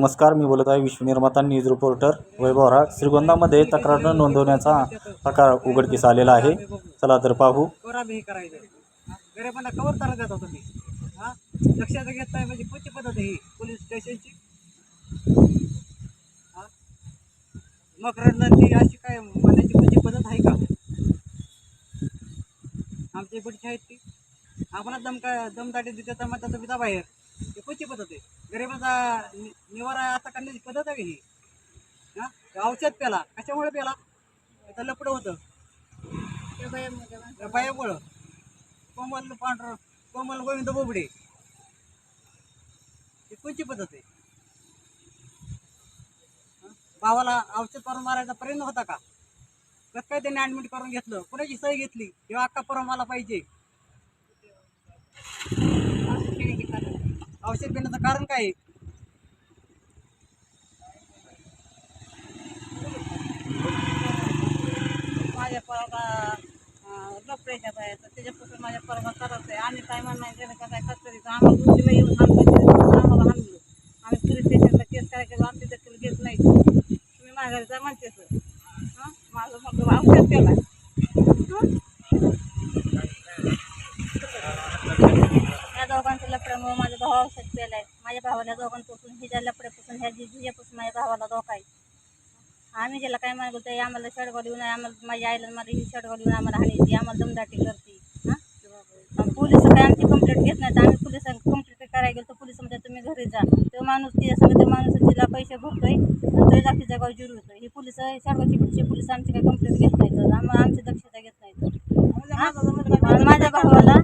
नमस्कार मी बोलत आहे विश्वनिर्माता न्यूज रिपोर्टर वैभव राग. श्रीगोंदामध्ये तक्रार न नोंदवण्याचा प्रकार उघडकीस आलेला आहे. चला तर पाहू. कोरा बी हे करायचं. हा? गरिबांना कवर तारा देता तुम्ही. हां? लक्षात घेत नाही म्हणजे कोणती पद्धत आहे ही. पोलीस स्टेशनची. हां? मग ती अशी काय म्हणायची कोणती पद्धत आहे का? आमच्या इकडची आहेत ती. आपण दम काय दमदाटी देते तर म्हणतात तुम्ही बाहेर. कोणती पद्धत आहे? गरिबाचा निवारा आता करण्याची पद्धत आहे ही? हा? औषध प्याला. कशामुळे प्याला? तर लपडं होतं. त्या बायामुळं. कोमल पांढर कोमल गोविंद बोबडे. ही कोणची पद्धत आहे? भावाला औषध करून मारायचा प्रयत्न होता का? कसं काय त्यांनी ॲडमिट करून घेतलं? कुणाची सही घेतली? किंवा अक्का परवा मला पाहिजे. औषध घेण्याचं कारण काय आहे? माझ्या प्रेशर आहे तर त्याच्यापासून माझ्या परवा त्रास आहे. आणि काय नाही गेलं का काय कसं तरी आम्हाला दुसरीला येऊन हाणलं आम्हाला हाणलं. आम्ही पोलीस स्टेशनला केस करायचं आमची दखल घेत नाही. तुम्ही माघारीचा म्हणते सर. हां? माझं मग औषध केला लफड्यामुळे माझा भाऊ औषध केलाय. माझ्या भावाला दोघांपासून हिच्या लफड्यापासून ह्या जिजापासून माझ्या भावाला धोका आहे. आम्ही ज्याला काय मागतो ते आम्हाला शडगाव लिहून आम्हाला माझ्या आईला मला ही शडगाव लिहून आम्हाला हाणायची आम्हाला दमदाटी करते हां? पोलीस काय आमची कंप्लेंट घेत नाहीत. आम्ही पोलिसांना कंप्लेंट करायला गेलो तर पोलीस म्हणतात तुम्ही घरी जा. तो माणूस तिच्या संग तो माणूस तिला पैसे भरतोय आणि तो जातीच्या गाव जिरू होतोय हे पोलीस शडगावची पोलीस आमची काही कंप्लेंट घेत नाहीत. आम्हाला आमची दक्षता घेत नाहीत. हां? आणि माझ्या भावाला